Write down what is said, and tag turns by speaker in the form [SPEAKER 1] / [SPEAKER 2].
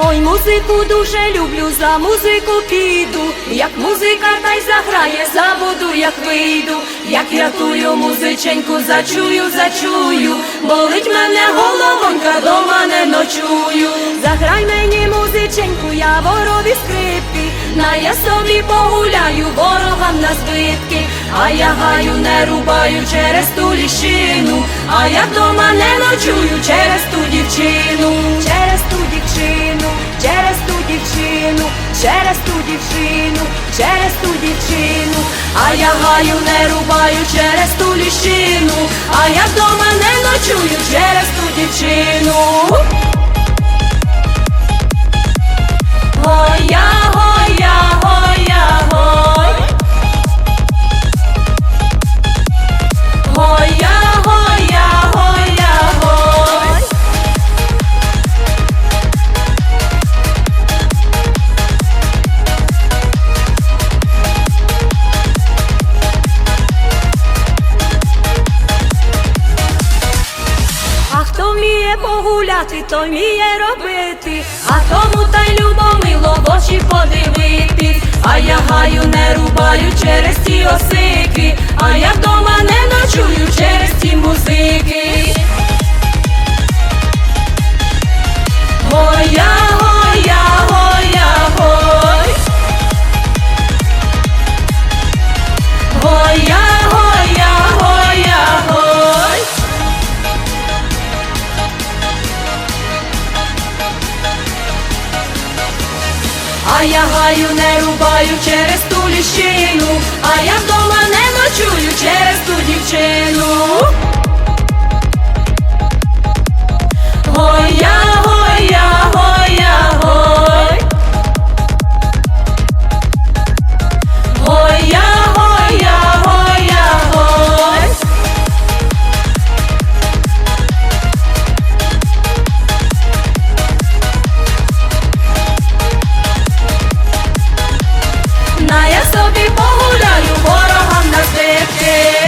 [SPEAKER 1] Ой, музику дуже люблю, за музику піду. Як музика та й заграє, забуду, як вийду, як я тую музиченьку зачую, зачую, болить мене головонька, дома не ночую. Заграй мені музиченьку, я ворові скрипки, на я собі погуляю, ворогам на збитки, а я гаю не рубаю через ту ліщину, а я дома не ночую через ту дівчину, через ту дівчину, через ту дівчину, а я гаю не рубаю через ту ліщину, а я вдома не ночую через ту дівчину. Погуляти, то вміє робити, а тому та й любомило в очі подивитись, а я гаю не рубаю через ті осики, а я вдома не ночую через ті музики. А я гаю не рубаю через ту ліщину, а я вдома не ночую через собі погуляю, ворогам на збитки.